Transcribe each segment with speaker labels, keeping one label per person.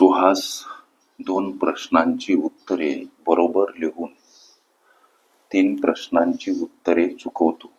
Speaker 1: सुहास दोन प्रश्नांची उत्तरे बरोबर लिहून तीन प्रश्नांची उत्तरे चुकवतो.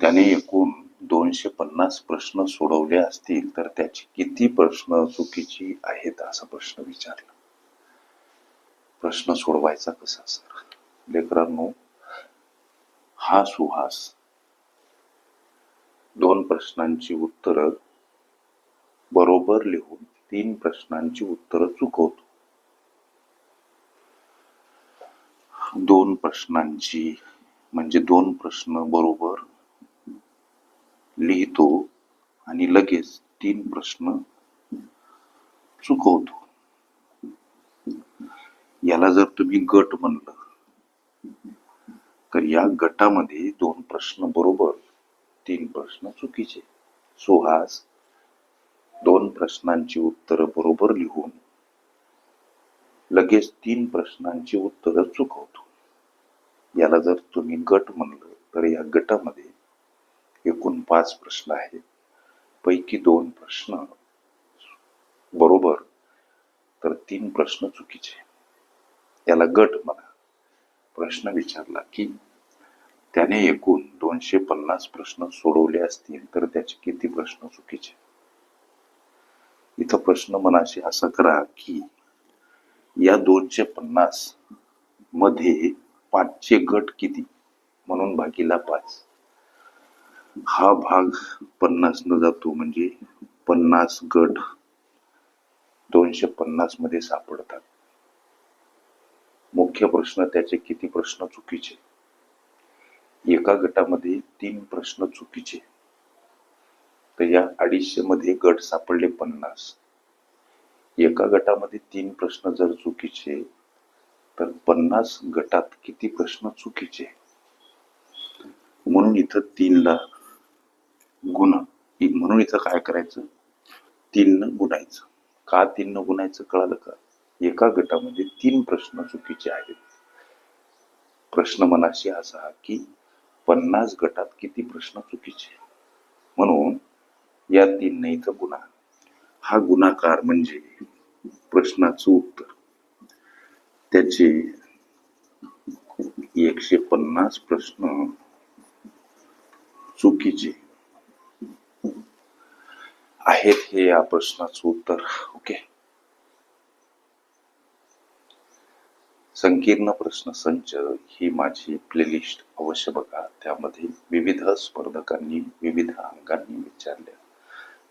Speaker 1: त्याने एकूण दोनशे पन्नास प्रश्न सोडवले असतील तर त्याची किती प्रश्न चुकीची आहेत असा प्रश्न विचारला. प्रश्न सोडवायचा कसा सर? लेकरांनो हा सुहास दोन प्रश्नांची उत्तरं बरोबर लिहून तीन प्रश्नांची उत्तरं चुकवतो. दोन प्रश्नांची म्हणजे दोन प्रश्न बरोबर लिहितो आणि लगेच तीन प्रश्न चुकवतो. याला जर तुम्ही गट म्हणलं तर या गटामध्ये दोन प्रश्न बरोबर तीन प्रश्न चुकीचे. सुहास प्रश्नांची उत्तरं बरोबर लिहून लगेच तीन प्रश्नांची उत्तरं चुकवतो. याला जर तुम्ही गट म्हणलं तर या गटामध्ये एकूण पाच प्रश्न आहेत. पैकी दोन प्रश्न बरोबर तर तीन प्रश्न चुकीचे. याला गट म्हणा. प्रश्न विचारला की त्याने एकूण दोनशे पन्नास प्रश्न सोडवले असतील तर त्याचे किती प्रश्न चुकीचे? इथं प्रश्न मनाशी असा करा की या दोनशे पन्नासमध्ये पाचशे गट किती? म्हणून भागीला पाच. हा भाग पन्नास न जातो म्हणजे पन्नास गट दोनशे पन्नासमध्ये सापडतात. मुख्य प्रश्न त्याचे किती प्रश्न चुकीचे? एका गटामध्ये तीन प्रश्न चुकीचे. तर या अडीचशे मध्ये गट सापडले पन्नास. एका गटामध्ये तीन प्रश्न जर चुकीचे तर पन्नास गटात किती प्रश्न चुकीचे? म्हणून इथं तीनला गुण. म्हणून इथं काय करायचं? तीननं गुणायचं. का तीननं गुणायचं कळालं का? एका गटामध्ये तीन प्रश्न चुकीचे आहेत. प्रश्न मनाशी असा की पन्नास गटात किती प्रश्न चुकीचे? म्हणून या तीन नाहीचा गुणा हा गुणाकार म्हणजे प्रश्नाचं उत्तर. त्याचे एकशे पन्नास प्रश्न चुकीचे आहेत हे या प्रश्नाचं उत्तर. ओके. संकीर्ण प्रश्न संच ही माझी प्लेलिस्ट अवश्य बघा. त्यामध्ये विविध स्पर्धकांनी विविध अंगांनी विचारले.